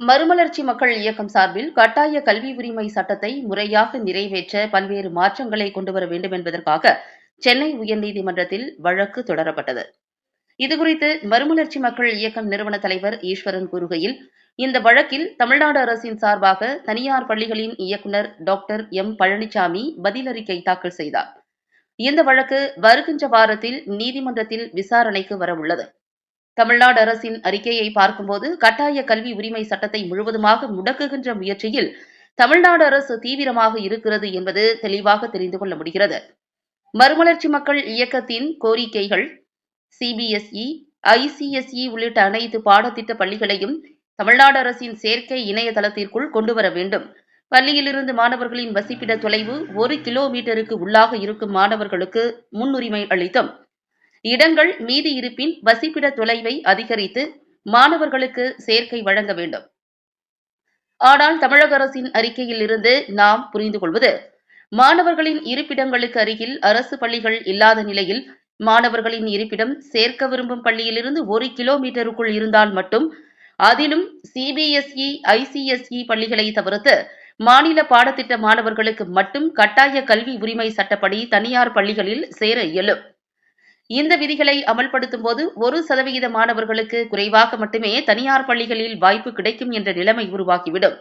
மறுமலர்ச்சி மக்கள் இயக்கம் சார்பில் கட்டாய கல்வி உரிமை சட்டத்தை முறையாக நிறைவேற்ற பல்வேறு மாற்றங்களை கொண்டுவர வேண்டும் என்பதற்காக சென்னை உயர்நீதிமன்றத்தில் வழக்கு தொடரப்பட்டது. இதுகுறித்து மறுமலர்ச்சி மக்கள் இயக்கம் நிறுவன தலைவர் ஈஸ்வரன் கூறுகையில் இந்த வழக்கில் தமிழ்நாடு அரசின் சார்பாக தனியார் பள்ளிகளின் இயக்குநர் டாக்டர் எம் பழனிசாமி பதிலறிக்கை தாக்கல் செய்தார். இந்த வழக்கு வருகின்ற வாரத்தில் நீதிமன்றத்தில் விசாரணைக்கு வரவுள்ளது. தமிழ்நாடு அரசின் அறிக்கையை பார்க்கும்போது கட்டாய கல்வி உரிமை சட்டத்தை முழுவதுமாக முடக்குகின்ற முயற்சியில் தமிழ்நாடு அரசு தீவிரமாக இருக்கிறது என்பது தெளிவாக தெரிந்து கொள்ள முடிகிறது. மறுமலர்ச்சி மக்கள் இயக்கத்தின் கோரிக்கைகள் சிபிஎஸ்இ ஐசிஎஸ்இ உள்ளிட்ட அனைத்து பாடத்திட்ட பள்ளிகளையும் தமிழ்நாடு அரசின் சேர்க்கை இணையதளத்திற்குள் கொண்டுவர வேண்டும். பள்ளியிலிருந்து மாணவர்களின் வசிப்பிட தொலைவு ஒரு கிலோமீட்டருக்கு உள்ளாக இருக்கும் மாணவர்களுக்கு முன்னுரிமை அளித்தும். இடங்கள் மீதி இருப்பின் வசிப்பிட தொலைவை அதிகரித்து மாணவர்களுக்கு சேர்க்கை வழங்க வேண்டும். ஆனால் தமிழக அரசின் அறிக்கையில் இருந்து நாம் புரிந்து கொள்வது மாணவர்களின் இருப்பிடங்களுக்கு அருகில் அரசு பள்ளிகள் இல்லாத நிலையில் மாணவர்களின் இருப்பிடம் சேர்க்க விரும்பும் பள்ளியிலிருந்து ஒரு கிலோமீட்டருக்குள் இருந்தால் மட்டும் அதிலும் சிபிஎஸ்இ ஐசிஎஸ்இ பள்ளிகளை தவிர்த்து மாநில பாடத்திட்ட மாணவர்களுக்கு மட்டும் கட்டாய கல்வி உரிமை சட்டப்படி தனியார் பள்ளிகளில் சேர இயலும். இந்த விதிகளை அமல்படுத்தும் போது ஒரு சதவிகித மாணவர்களுக்கு குறைவாக மட்டுமே தனியார் பள்ளிகளில் வாய்ப்பு கிடைக்கும் என்ற நிலைமை உருவாகிவிடும்.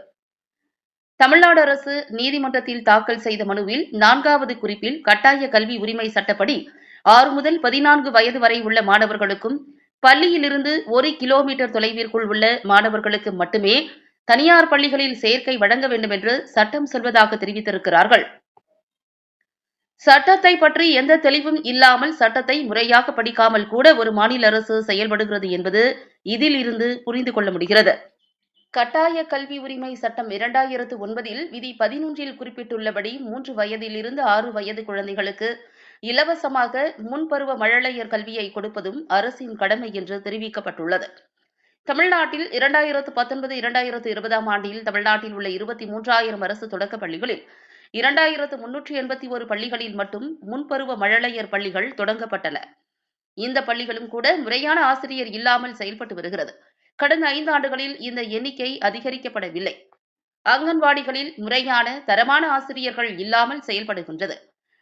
தமிழ்நாடு அரசு நீதிமன்றத்தில் தாக்கல் செய்த மனுவில் நான்காவது குறிப்பில் கட்டாய கல்வி உரிமை சட்டப்படி ஆறு முதல் பதினான்கு வயது வரை உள்ள மாணவர்களுக்கும் பள்ளியிலிருந்து ஒரு கிலோமீட்டர் தொலைவிற்குள் உள்ள மாணவர்களுக்கு மட்டுமே தனியார் பள்ளிகளில் சேர்க்கை வழங்க வேண்டும் என்று சட்டம் சொல்வதாக தெரிவித்திருக்கிறார்கள். சட்டத்தை பற்றி எந்த தெளிவும் இல்லாமல் சட்டத்தை முறையாக படிக்காமல் கூட ஒரு மாநில அரசு செயல்படுகிறது என்பது இதில் இருந்து புரிந்து கொள்ள முடிகிறது. கட்டாய கல்வி உரிமை சட்டம் இரண்டாயிரத்து ஒன்பதில் விதி பதினொன்றில் குறிப்பிட்டுள்ளபடி மூன்று வயதில் இருந்து ஆறு வயது குழந்தைகளுக்கு இலவசமாக முன்பருவ மழலையர் கல்வியை கொடுப்பதும் அரசின் கடமை என்று தெரிவிக்கப்பட்டுள்ளது. தமிழ்நாட்டில் இரண்டாயிரத்து பத்தொன்பது இரண்டாயிரத்து இருபதாம் ஆண்டில் தமிழ்நாட்டில் உள்ள இருபத்தி மூன்றாயிரம் அரசு தொடக்க பள்ளிகளில் இரண்டாயிரத்து முன்னூற்றி எண்பத்தி ஒரு பள்ளிகளில் மட்டும் முன்பருவ மழலையர் பள்ளிகள் தொடங்கப்பட்டன. இந்த பள்ளிகளும் கூட முறையான ஆசிரியர் இல்லாமல் செயல்பட்டு வருகிறது. கடந்த ஐந்து ஆண்டுகளில் இந்த எண்ணிக்கை அதிகரிக்கப்படவில்லை. அங்கன்வாடிகளில் முறையான தரமான ஆசிரியர்கள் இல்லாமல் செயல்படுகின்றது.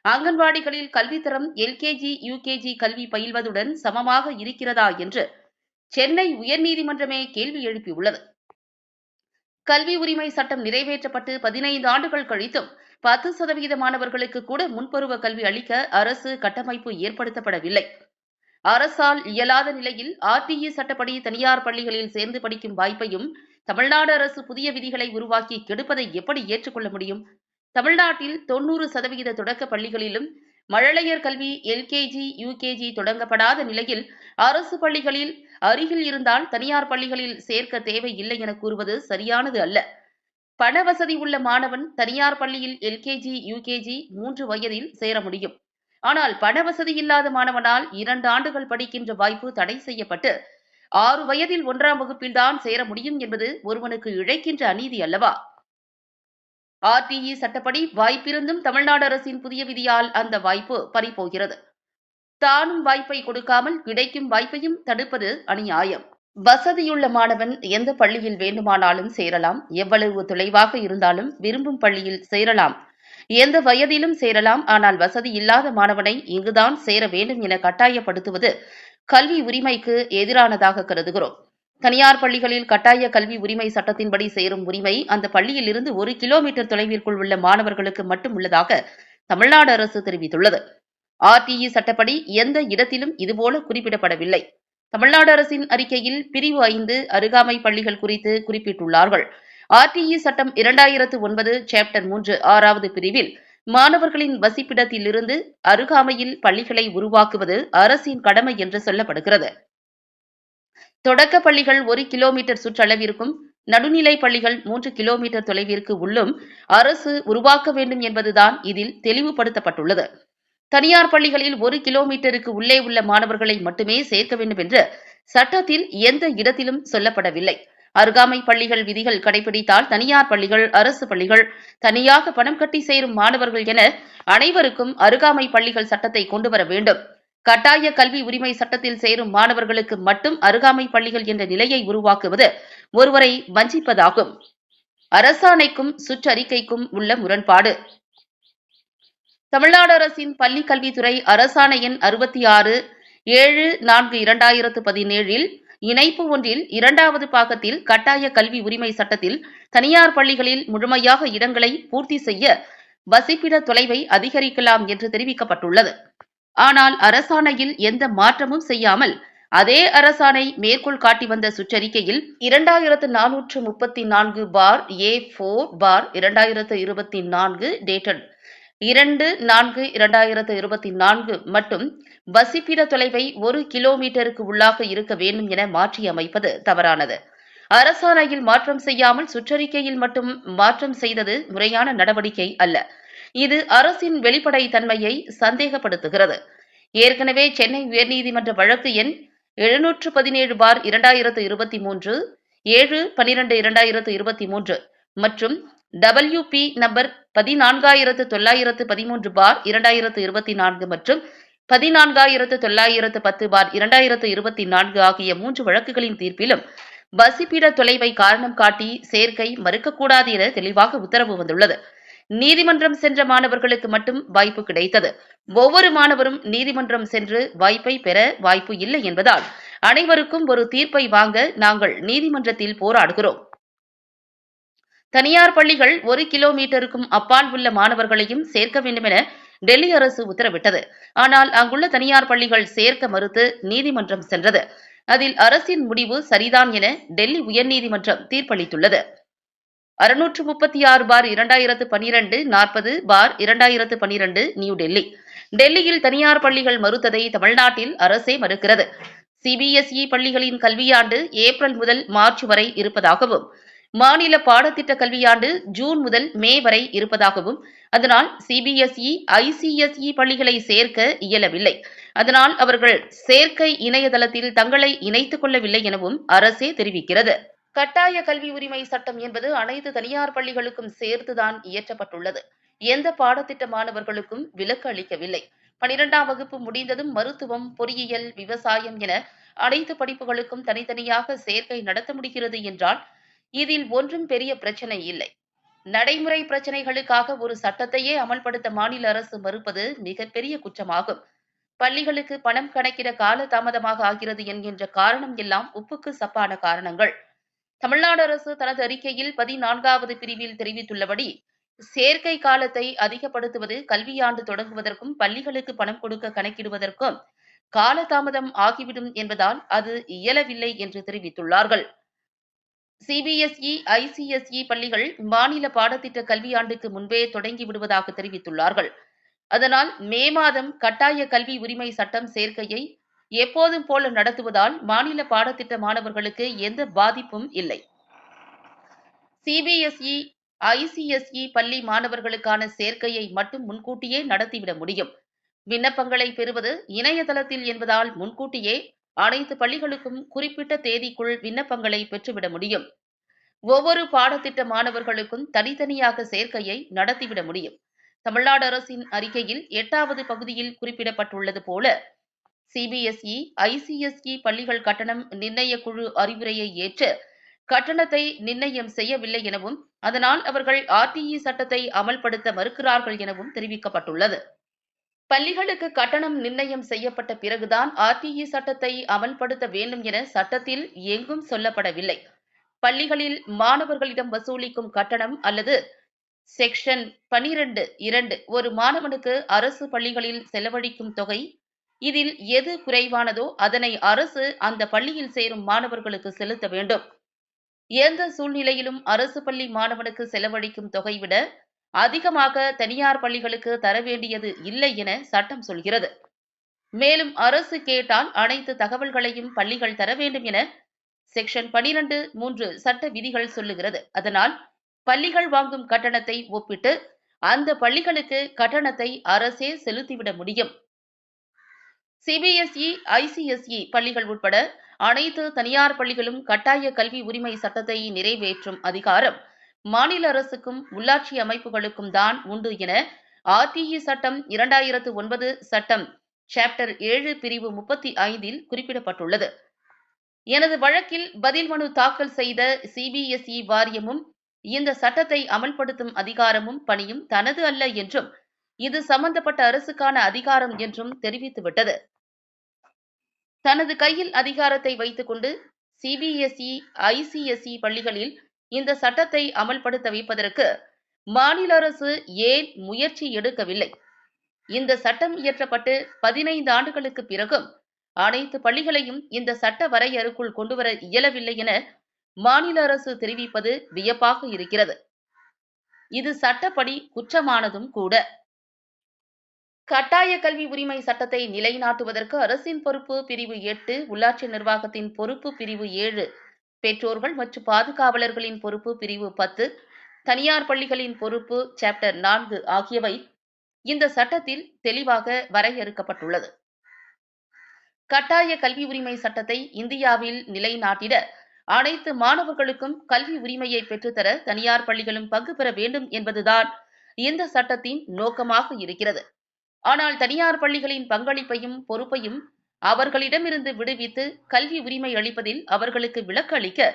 அங்கன்வாடிகளில் கல்வித்தரம் எல்கேஜி யுகேஜி கல்வி பயில்வதுடன் சமமாக இருக்கிறதா என்று சென்னை உயர்நீதிமன்றமே கேள்வி எழுப்பியுள்ளது. கல்வி உரிமை சட்டம் நிறைவேற்றப்பட்டு பதினைந்து ஆண்டுகள் கழித்தும் பத்து சதவீத மாணவர்களுக்கு கூட முன்பருவ கல்வி அளிக்க அரசு கட்டமைப்பு ஏற்படுத்தப்படவில்லை. அரசால் இயலாத நிலையில் ஆர்டிஇ சட்டப்படி தனியார் பள்ளிகளில் சேர்ந்து படிக்கும் வாய்ப்பையும் தமிழ்நாடு அரசு புதிய விதிகளை உருவாக்கி கெடுப்பதை எப்படி ஏற்றுக்கொள்ள முடியும்? தமிழ்நாட்டில் தொன்னூறு சதவிகித தொடக்க பள்ளிகளிலும் மழலையர் கல்வி எல்கேஜி யுகேஜி தொடங்கப்படாத நிலையில் அரசு பள்ளிகளில் அருகில் இருந்தால் தனியார் பள்ளிகளில் சேர்க்க தேவை இல்லை என கூறுவது சரியானது அல்ல. பண வசதி உள்ள மாணவன் தனியார் பள்ளியில் எல்கேஜி யுகேஜி மூன்று வயதில் சேர முடியும். ஆனால் பண வசதி இல்லாத மாணவனால் இரண்டு ஆண்டுகள் படிக்கின்ற வாய்ப்பு தடை செய்யப்பட்டு ஆறு வயதில் ஒன்றாம் வகுப்பில்தான் சேர முடியும் என்பது ஒருவனுக்கு இழைக்கின்ற அநீதி அல்லவா? ஆர்டிஇ சட்டப்படி வாய்ப்பிருந்தும் தமிழ்நாடு அரசின் புதிய விதியால் அந்த வாய்ப்பு பறிபோகிறது. தானும் வாய்ப்பை கொடுக்காமல் கிடைக்கும் வாய்ப்பையும் தடுப்பது அநியாயம். வசதியுள்ள மாணவன் எந்த பள்ளியில் வேண்டுமானாலும் சேரலாம். எவ்வளவு தொலைவாக இருந்தாலும் விரும்பும் பள்ளியில் சேரலாம். எந்த வயதிலும் சேரலாம். ஆனால் வசதி இல்லாத மாணவனை இங்குதான் சேர வேண்டும் என கட்டாயப்படுத்துவது கல்வி உரிமைக்கு எதிரானதாக கருதுகிறோம். தனியார் பள்ளிகளில் கட்டாய கல்வி உரிமை சட்டத்தின்படி சேரும் உரிமை அந்த பள்ளியில் இருந்து ஒரு கிலோமீட்டர் தொலைவிற்குள் உள்ள மாணவர்களுக்கு மட்டும் உள்ளதாக தமிழ்நாடு அரசு தெரிவித்துள்ளது. ஆர்டிஇ சட்டப்படி எந்த இடத்திலும் இதுபோல குறிப்பிடப்படவில்லை. தமிழ்நாடு அரசின் அறிக்கையில் பிரிவு ஐந்து அருகாமை பள்ளிகள் குறித்து குறிப்பிட்டுள்ளார்கள். ஆர்டிஇ சட்டம் இரண்டாயிரத்து ஒன்பது சாப்டர் மூன்று ஆறாவது பிரிவில் மாணவர்களின் வசிப்பிடத்திலிருந்து அருகாமையில் பள்ளிகளை உருவாக்குவது அரசின் கடமை என்று சொல்லப்படுகிறது. தொடக்க பள்ளிகள் ஒரு கிலோமீட்டர் சுற்றளவிற்கும் நடுநிலை பள்ளிகள் மூன்று கிலோமீட்டர் தொலைவிற்கு உள்ளும் அரசு உருவாக்க வேண்டும் என்பதுதான் இதில் தெளிவுபடுத்தப்பட்டுள்ளது. தனியார் பள்ளிகளில் ஒரு கிலோமீட்டருக்கு உள்ளே உள்ள மாணவர்களை மட்டுமே சேர்க்க வேண்டும் என்று சட்டத்தில் எந்த இடத்திலும் சொல்லப்படவில்லை. அருகாமை பள்ளிகள் விதிகள் கடைபிடித்தால் தனியார் பள்ளிகள் அரசு பள்ளிகள் தனியாக பணம் கட்டி சேரும் மாணவர்கள் என அனைவருக்கும் அருகாமை பள்ளிகள் சட்டத்தை கொண்டுவர வேண்டும். கட்டாய கல்வி உரிமை சட்டத்தில் சேரும் மாணவர்களுக்கு மட்டும் அருகாமை பள்ளிகள் என்ற நிலையை உருவாக்குவது ஒருவரை வஞ்சிப்பதாகும். அரசாணைக்கும் சுற்றறிக்கைக்கும் உள்ள முரண்பாடு. தமிழ்நாடு அரசின் பள்ளி கல்வித்துறை அரசாணை எண் அறுபத்தி ஆறு ஏழு நான்கு இரண்டாயிரத்து பதினேழில் இணைப்பு ஒன்றில் இரண்டாவது பாகத்தில் கட்டாய கல்வி உரிமை சட்டத்தில் தனியார் பள்ளிகளில் முழுமையாக இடங்களை பூர்த்தி செய்ய வசிப்பிட தொலைவை அதிகரிக்கலாம் என்று தெரிவிக்கப்பட்டுள்ளது. ஆனால் அரசாணையில் எந்த மாற்றமும் செய்யாமல் அதே அரசாணை மேற்கோள் காட்டி வந்த சுற்றறிக்கையில் இரண்டாயிரத்து நானூற்று முப்பத்தி நான்கு பார் ஏ போர் பார் இரண்டாயிரத்து இருபத்தி நான்கு டேட்டட் இரண்டு நான்கு இரண்டாயிரத்து இருபத்தி நான்கு மட்டும் வசிப்பிட தொலைவை ஒரு கிலோமீட்டருக்கு உள்ளாக இருக்க வேண்டும் என மாற்றியமைப்பது தவறானது. அரசாணையில் மாற்றம் செய்யாமல் சுற்றறிக்கையில் மட்டும் மாற்றம் செய்தது முறையான நடவடிக்கை அல்ல. இது அரசின் வெளிப்படை தன்மையை சந்தேகப்படுத்துகிறது. ஏற்கனவே சென்னை உயர்நீதிமன்ற வழக்கு எண் எழுநூற்று பதினேழு பார் இரண்டாயிரத்து இருபத்தி மூன்று ஏழு பனிரெண்டு இரண்டாயிரத்து இருபத்தி மூன்று மற்றும் டபிள்யூ பி நம்பர் பதினான்காயிரத்து தொள்ளாயிரத்து பதிமூன்று பார் இரண்டாயிரத்து இருபத்தி நான்கு மற்றும் பதினான்காயிரத்து தொள்ளாயிரத்து பத்து பார் இரண்டாயிரத்து இருபத்தி நான்கு ஆகிய மூன்று வழக்குகளின் தீர்ப்பிலும் வசிப்பிட தொலைவை காரணம் காட்டி சேர்க்கை மறுக்கக்கூடாது என தெளிவாக உத்தரவு வந்துள்ளது. நீதிமன்றம் சென்ற மாணவர்களுக்கு மட்டும் வாய்ப்பு கிடைத்தது. ஒவ்வொரு மாணவரும் நீதிமன்றம் சென்று வாய்ப்பை பெற வாய்ப்பு இல்லை என்பதால் அனைவருக்கும் ஒரு தீர்ப்பை வாங்க நாங்கள் நீதிமன்றத்தில் போராடுகிறோம். தனியார் பள்ளிகள் ஒரு கிலோமீட்டருக்கும் அப்பால் உள்ள மாணவர்களையும் சேர்க்க வேண்டும் என டெல்லி அரசு உத்தரவிட்டது. ஆனால் அங்குள்ள தனியார் பள்ளிகள் சேர்க்க மறுத்து நீதிமன்றம் சென்றது. அதில் அரசின் முடிவு சரிதான் என டெல்லி உயர்நீதிமன்றம் தீர்ப்பளித்துள்ளது. அறுநூற்று முப்பத்தி ஆறு பார் இரண்டாயிரத்து பனிரெண்டு நாற்பது பார் இரண்டாயிரத்து பனிரெண்டு நியூ டெல்லி. டெல்லியில் தனியார் பள்ளிகள் மறுத்ததை தமிழ்நாட்டில் அரசே மறுக்கிறது. சிபிஎஸ்இ பள்ளிகளின் கல்வியாண்டு ஏப்ரல் முதல் மார்ச் வரை இருப்பதாகவும் மாநில பாடத்திட்ட கல்வியாண்டு ஜூன் முதல் மே வரை இருப்பதாகவும் அதனால் சிபிஎஸ்இ ஐசிஎஸ்இ பள்ளிகளை சேர்க்க இயலவில்லை. அதனால் அவர்கள் சேர்க்கை இணையதளத்தில் தங்களை இணைத்துக் கொள்ளவில்லை எனவும் அரசே தெரிவிக்கிறது. கட்டாய கல்வி உரிமை சட்டம் என்பது அனைத்து தனியார் பள்ளிகளுக்கும் சேர்த்துதான் இயற்றப்பட்டுள்ளது. எந்த பாடத்திட்ட மாணவர்களுக்கும் விலக்கு அளிக்கவில்லை. பனிரெண்டாம் வகுப்பு முடிந்ததும் மருத்துவம் பொறியியல் விவசாயம் என அனைத்து படிப்புகளுக்கும் தனித்தனியாக சேர்க்கை நடத்த முடிகிறது என்றால் இதில் ஒன்றும் பெரிய பிரச்சனை இல்லை. நடைமுறை பிரச்சனைகளுக்காக ஒரு சட்டத்தையே அமல்படுத்த மாநில அரசு மறுப்பது மிகப்பெரிய குற்றமாகும். பள்ளிகளுக்கு பணம் கணக்கிட கால தாமதமாக ஆகிறது என்கின்ற காரணம் எல்லாம் உப்புக்கு சப்பான காரணங்கள். தமிழ்நாடு அரசு தனது அறிக்கையில் பதினான்காவது பிரிவில் தெரிவித்துள்ளபடி சேர்க்கை காலத்தை அதிகப்படுத்துவது கல்வியாண்டு தொடங்குவதற்கும் பள்ளிகளுக்கு பணம் கொடுக்க கணக்கிடுவதற்கும் காலதாமதம் ஆகிவிடும் என்பதால் அது இயலவில்லை என்று தெரிவித்துள்ளார்கள். சிபிஎஸ்இ ஐசிஎஸ்இ பள்ளிகள் மாநில பாடத்திட்ட கல்வியாண்டுக்கு முன்பே தொடங்கி விடுவதாக தெரிவித்துள்ளார்கள். அதனால் மே மாதம் கட்டாய கல்வி உரிமை சட்டம் சேர்க்கையை எப்போதும் போல நடத்துவதால் மாநில பாடத்திட்ட மாணவர்களுக்கு எந்த பாதிப்பும் இல்லை. சிபிஎஸ்இ ஐசிஎஸ்இ பள்ளி மாணவர்களுக்கான சேர்க்கையை மட்டும் முன்கூட்டியே நடத்திவிட முடியும். விண்ணப்பங்களை பெறுவது இணையதளத்தில் என்பதால் முன்கூட்டியே அனைத்து பள்ளிகளுக்கும் குறிப்பிட்ட தேதிக்குள் விண்ணப்பங்களை பெற்றுவிட முடியும். ஒவ்வொரு பாடத்திட்ட மாணவர்களுக்கும் தனித்தனியாக சேர்க்கையை நடத்திவிட முடியும். தமிழ்நாடு அரசின் அறிக்கையில் எட்டாவது பகுதியில் குறிப்பிடப்பட்டுள்ளது போல சிபிஎஸ்இ ஐசிஎஸ்இ பள்ளிகள் கட்டணம் நிர்ணய குழு அறிவுரையை ஏற்று கட்டணத்தை நிர்ணயம் செய்யவில்லை எனவும் அதனால் அவர்கள் ஆர்டிஇ சட்டத்தை அமல்படுத்த மறுக்கிறார்கள் எனவும் தெரிவிக்கப்பட்டுள்ளது. பள்ளிகளுக்கு கட்டணம் நிர்ணயம் செய்யப்பட்ட பிறகுதான் ஆர்டிஇ சட்டத்தை அமல்படுத்த வேண்டும் என சட்டத்தில் எங்கும் சொல்லப்படவில்லை. பள்ளிகளில் மாணவர்களிடம் வசூலிக்கும் கட்டணம் அல்லது செக்ஷன் பனிரெண்டு இரண்டு ஒரு மாணவனுக்கு அரசு பள்ளிகளில் செலவழிக்கும் தொகை இதில் எது குறைவானதோ அதனை அரசு அந்த பள்ளியில் சேரும் மாணவர்களுக்கு செலுத்த வேண்டும். எந்த சூழ்நிலையிலும் அரசு பள்ளி மாணவனுக்கு செலவழிக்கும் தொகை விட அதிகமாக தனியார் பள்ளிகளுக்கு தர வேண்டியது இல்லை என சட்டம் சொல்கிறது. மேலும் அரசு கேட்டால் அனைத்து தகவல்களையும் பள்ளிகள் தர வேண்டும் என செக்ஷன் பனிரெண்டு மூன்று சட்ட விதிகள் சொல்லுகிறது. அதனால் பள்ளிகள் வாங்கும் கட்டணத்தை ஒப்பிட்டு அந்த பள்ளிகளுக்கு கட்டணத்தை அரசே செலுத்திவிட முடியும். சிபிஎஸ்இ ஐசிஎஸ்இ பள்ளிகள் உட்பட அனைத்து தனியார் பள்ளிகளும் கட்டாய கல்வி உரிமை சட்டத்தை நிறைவேற்றும் அதிகாரம். மாநில அரசுக்கும் உள்ளாட்சி அமைப்புகளுக்கும் தான் உண்டு என ஆர்டிஇ சட்டம் இரண்டாயிரத்து ஒன்பது சட்டம் சாப்டர் ஏழு பிரிவு முப்பத்தி ஐந்தில் குறிப்பிடப்பட்டுள்ளது. எனது வழக்கில் பதில் மனு தாக்கல் செய்த சிபிஎஸ்இ வாரியமும் இந்த சட்டத்தை அமல்படுத்தும் அதிகாரமும் பணியும் தனது அல்ல என்றும் இது சம்பந்தப்பட்ட அரசுக்கான அதிகாரம் என்றும் தெரிவித்துவிட்டது. தனது கையில் அதிகாரத்தை வைத்துக்கொண்டு சிபிஎஸ்இ ஐசிஎஸ்இ பள்ளிகளில் இந்த சட்டத்தை அமல்படுத்த வைப்பதற்கு மாநில அரசு ஏன் முயற்சி எடுக்கவில்லை? இந்த சட்டம் இயற்றப்பட்டு பதினைந்து ஆண்டுகளுக்கு பிறகும் அனைத்து பள்ளிகளையும் இந்த சட்ட வரையறுக்குள் கொண்டுவர இயலவில்லை என மாநில அரசு தெரிவிப்பது வியப்பாக இருக்கிறது. இது சட்டப்படி குற்றமானதும் கூட. கட்டாய கல்வி உரிமை சட்டத்தை நிலைநாட்டுவதற்கு அரசின் பொறுப்பு பிரிவு எட்டு உள்ளாட்சி நிர்வாகத்தின் பொறுப்பு பிரிவு ஏழு பெற்றோர்கள் மற்றும் பாதுகாவலர்களின் பொறுப்பு பிரிவு பத்து. தனியார் பள்ளிகளின் பொறுப்பு சாப்டர் நான்கு ஆகியவை இந்த சட்டத்தில் தெளிவாக வரையறுக்கப்பட்டுள்ளது. கட்டாய கல்வி உரிமை சட்டத்தை இந்தியாவில் நிலைநாட்டிட அனைத்து மாணவர்களுக்கும் கல்வி உரிமையை பெற்றுத்தர தனியார் பள்ளிகளும் பங்கு பெற வேண்டும் என்பதுதான் இந்த சட்டத்தின் நோக்கமாக இருக்கிறது. ஆனால் தனியார் பள்ளிகளின் பங்களிப்பையும் பொறுப்பையும் அவர்களிடமிருந்து விடுவித்து கல்வி உரிமை அளிப்பதில் அவர்களுக்கு விலக்கு அளிக்க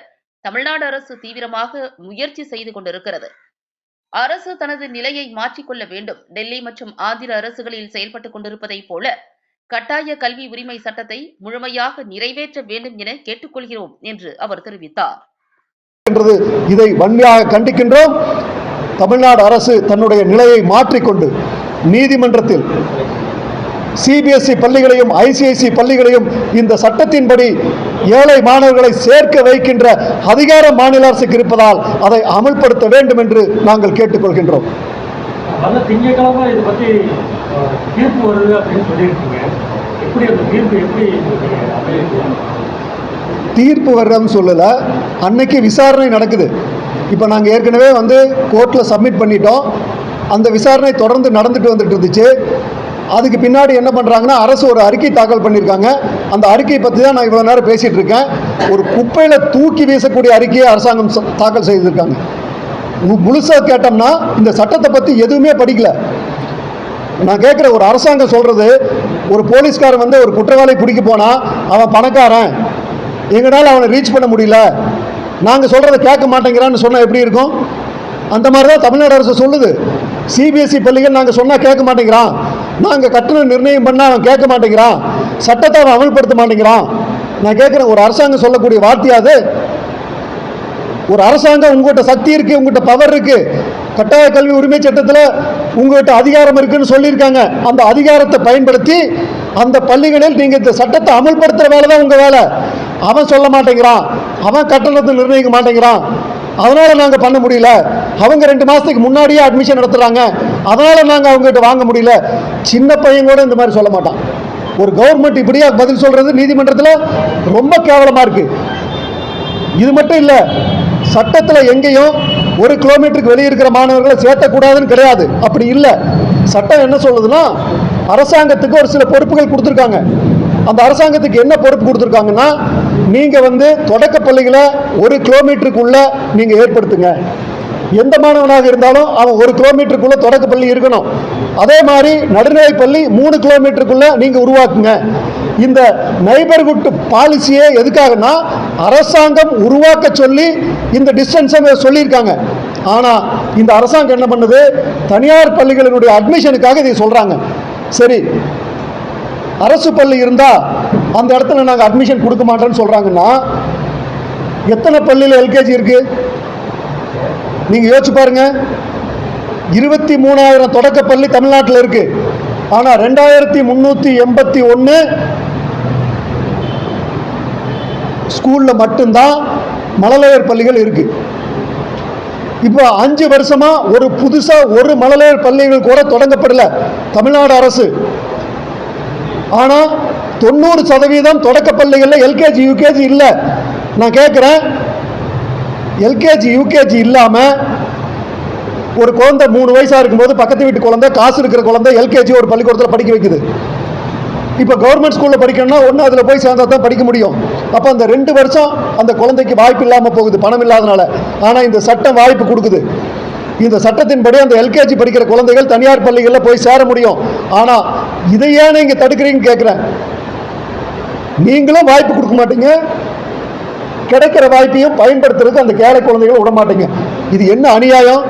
தமிழ்நாடு அரசு தீவிரமாக முயற்சி செய்து கொண்டிருக்கிறது. அரசு தனது நிலையை மாற்றிக்கொள்ள வேண்டும். டெல்லி மற்றும் ஆந்திர அரசுகளில் செயல்பட்டுக் கொண்டிருப்பதைப் போல கட்டாய கல்வி உரிமை சட்டத்தை முழுமையாக நிறைவேற்ற வேண்டும் என கேட்டுக்கொள்கிறோம் என்று அவர் தெரிவித்தார். இதை வன்மையாக கண்டிக்கின்றோம். தமிழ்நாடு அரசு தன்னுடைய நிலையை மாற்றிக்கொண்டு நீதிமன்றத்தில் சிபிஎஸ்இ பள்ளிகளையும் ஐசிஐசி பள்ளிகளையும் இந்த சட்டத்தின்படி ஏழை மாணவர்களை சேர்க்க வைக்கின்ற அதிகாரம் மாநில அரசுக்கு இருப்பதால் அதை அமல்படுத்த வேண்டும் என்று நாங்கள் கேட்டுக்கொள்கின்றோம். தீர்ப்பு வர்றதுன்னு சொல்லலை. அன்னைக்கு விசாரணை நடக்குது. இப்போ நாங்கள் ஏற்கனவே வந்து கோர்ட்டில் சப்மிட் பண்ணிட்டோம். அந்த விசாரணை தொடர்ந்து நடந்துட்டு வந்துட்டு இருந்துச்சு. அதுக்கு பின்னாடி என்ன பண்ணுறாங்கன்னா அரசு ஒரு அறிக்கை தாக்கல் பண்ணியிருக்காங்க. அந்த அறிக்கையை பற்றி தான் நான் இவ்வளோ நேரம் பேசிகிட்டு இருக்கேன் ஒரு குப்பையில் தூக்கி வீசக்கூடிய அறிக்கையை அரசாங்கம் தாக்கல் செய்திருக்காங்க. முழுசாக கேட்டோம்னா இந்த சட்டத்தை பற்றி எதுவுமே படிக்கல. நான் கேட்குற ஒரு அரசாங்கம் சொல்கிறது ஒரு போலீஸ்காரன் வந்து ஒரு குற்றவாளி பிடிக்க போனால் அவன் பணக்காரன். எங்களால் அவனை ரீச் பண்ண முடியல. நாங்கள் சொல்கிறத கேட்க மாட்டேங்கிறான்னு சொன்னால் எப்படி இருக்கும்? அந்த மாதிரி தான் தமிழ்நாடு அரசு சொல்லுது. சிபிஎஸ்சி பள்ளிகள் நாங்கள் சொன்னால் கேட்க மாட்டேங்கிறான். நாங்கள் கட்டணம் நிர்ணயம் பண்ணால் அவன் கேட்க மாட்டேங்கிறான். சட்டத்தை அவன் அமல்படுத்த மாட்டேங்கிறான். நான் கேட்குறேன் ஒரு அரசாங்கம் சொல்லக்கூடிய வார்த்தையாது ஒரு அரசாங்கம் உங்கள்கிட்ட சக்தி இருக்குது உங்கள்கிட்ட பவர் இருக்குது கட்டாய கல்வி உரிமை சட்டத்தில் உங்கள்கிட்ட அதிகாரம் இருக்குன்னு சொல்லியிருக்காங்க. அந்த அதிகாரத்தை பயன்படுத்தி அந்த பள்ளிகளில் நீங்கள் இந்த சட்டத்தை அமல்படுத்துகிற வேலை தான் உங்கள் வேலை. அவன் சொல்ல மாட்டேங்கிறான். அவன் கட்டணத்தை நிர்ணயிக்க மாட்டேங்கிறான். அதனால் நாங்கள் பண்ண முடியல. அவங்க ரெண்டு மாதத்துக்கு முன்னாடியே அட்மிஷன் நடத்துகிறாங்க அதனால் நாங்கள் அவங்ககிட்ட வாங்க முடியல. சின்ன பையன் கூட இந்த மாதிரி சொல்ல மாட்டான். ஒரு கவர்மெண்ட் இப்படியா பதில் சொல்கிறது நீதிமன்றத்தில் ரொம்ப கேவலமாக இருக்குது இது மட்டும் இல்லை சட்டத்தில் எங்கேயும் ஒரு கிலோமீட்டருக்கு வெளியே இருக்கிற மாணவர்களை சேர்த்தக்கூடாதுன்னு கிடையாது. அப்படி இல்லை. சட்டம் என்ன சொல்லுதுன்னா அரசாங்கத்துக்கு ஒரு சில பொறுப்புகள் கொடுத்துருக்காங்க. அந்த அரசாங்கத்துக்கு என்ன பொறுப்பு கொடுத்துருக்காங்கன்னா நீங்கள் வந்து தொடக்க பள்ளிகளை ஒரு கிலோமீட்டருக்குள்ளே நீங்கள் ஏற்படுத்துங்க. எந்த மாணவனாக இருந்தாலும் அவன் ஒரு கிலோமீட்டருக்குள்ளே தொடக்க பள்ளி இருக்கணும். அதே மாதிரி நடுநிலை பள்ளி மூணு கிலோமீட்டருக்குள்ளே நீங்கள் உருவாக்குங்க. இந்த நைபர்ஹுட் பாலிசியே எதுக்காகனா அரசாங்கம் உருவாக்க சொல்லி இந்த டிஸ்டன்ஸை சொல்லியிருக்காங்க. ஆனால் இந்த அரசாங்கம் என்ன பண்ணுது? தனியார் பள்ளிகளினுடைய அட்மிஷனுக்காக இதை சொல்கிறாங்க சரி அரசு பள்ளி இருந்தால் அந்த இடத்துல நாங்கள் அட்மிஷன் கொடுக்க மாட்டோம்னு சொல்கிறாங்கன்னா எத்தனை பள்ளியில் எல்கேஜி இருக்குது நீங்கள் யோசிச்சு பாருங்க. இருபத்தி மூணாயிரம் தொடக்கப்பள்ளி தமிழ்நாட்டில் இருக்குது ஆனால் ரெண்டாயிரத்தி முந்நூற்றி எண்பத்தி ஒன்று ஸ்கூலில் மட்டும்தான் மழலையர் பள்ளிகள் இருக்குது இப்போ அஞ்சு வருஷமாக ஒரு புதுசாக ஒரு மழலையர் பள்ளிகள் கூட தொடங்கப்படல. தமிழ்நாடு அரசு. ஆனால் தொண்ணூறு சதவீதம் தொடக்க பள்ளிகளில் எல்கேஜி யூகேஜி இல்லை. நான் கேட்குறேன் எல்கேஜி யூகேஜி இல்லாமல் ஒரு குழந்தை மூணு வயசாக இருக்கும்போது பக்கத்து வீட்டு குழந்தை காசு இருக்கிற குழந்தை எல்கேஜி ஒரு பள்ளிக்கூடத்தில் படிக்க வைக்குது. இப்போ கவர்மெண்ட் ஸ்கூலில் படிக்கணும்னா ஒன்று அதில் போய் சேர்ந்தா தான் படிக்க முடியும். அப்போ அந்த ரெண்டு வருஷம் அந்த குழந்தைக்கு வாய்ப்பு இல்லாமல் போகுது பணம் இல்லாதனால. ஆனால் இந்த சட்டம் வாய்ப்பு கொடுக்குது. இந்த சட்டத்தின்படி அந்த எல்கேஜி படிக்கிற குழந்தைகள் தனியார் பள்ளிகளில் போய் சேர முடியும். ஆனால் இதை ஏன் நீங்கள் தடுக்கிறீங்கன்னு கேட்குறேன் நீங்களும் வாய்ப்பு கொடுக்க மாட்டீங்க. கிடைக்கிற வாய்ப்பையும் பயன்படுத்துறதுக்கு அந்த ஏழை குழந்தைகள் விட மாட்டீங்க. இது என்ன அநியாயம்?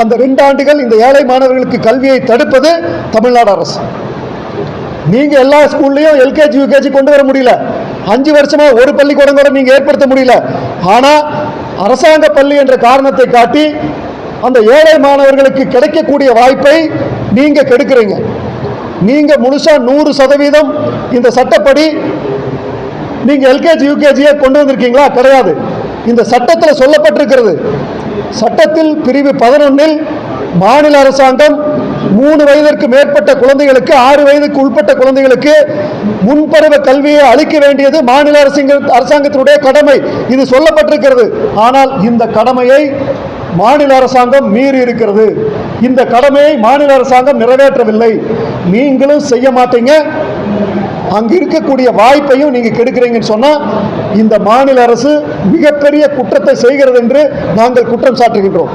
அந்த ரெண்டு ஆண்டுகள் இந்த ஏழை மாணவர்களுக்கு கல்வியை தடுப்பது தமிழ்நாடு அரசு. நீங்க எல்லா ஸ்கூல்லையும் எல்கேஜி யூகேஜி கொண்டு வர முடியல. அஞ்சு வருஷமா ஒரு பள்ளிக்கூடம் கூட நீங்க ஏற்படுத்த முடியல. ஆனா அரசாங்க பள்ளி என்ற காரணத்தை காட்டி அந்த ஏழை மாணவர்களுக்கு கிடைக்கக்கூடிய வாய்ப்பை நீங்கள் கெடுக்கிறீங்க. நீங்கள் முழுசாக நூறு சதவீதம் இந்த சட்டப்படி நீங்கள் எல்கேஜி யூகேஜியை கொண்டு வந்திருக்கீங்களா? கிடையாது. இந்த சட்டத்தில் சொல்லப்பட்டிருக்கிறது. சட்டத்தில் பிரிவு பதினொன்றில் மாநில அரசாங்கம் மூணு வயதிற்கு மேற்பட்ட குழந்தைகளுக்கு ஆறு வயதுக்கு உட்பட்ட குழந்தைகளுக்கு முன்பருவ கல்வியை அளிக்க வேண்டியது மாநில அரசிங்க அரசாங்கத்தினுடைய கடமை. இது சொல்லப்பட்டிருக்கிறது. ஆனால் இந்த கடமையை மாநில அரசாங்கம் மீறி இருக்கிறது. இந்த கடமையை மாநில அரசாங்கம் நிறைவேற்றவில்லை. நீங்களும் செய்ய மாட்டீங்க. அங்கு இருக்கக்கூடிய வாய்ப்பையும் நீங்க கெடுக்கிறீங்கன்னு சொன்னா இந்த மாநில அரசு மிகப்பெரிய குற்றத்தை செய்கிறது என்று நாங்கள் குற்றம் சாட்டுகின்றோம்.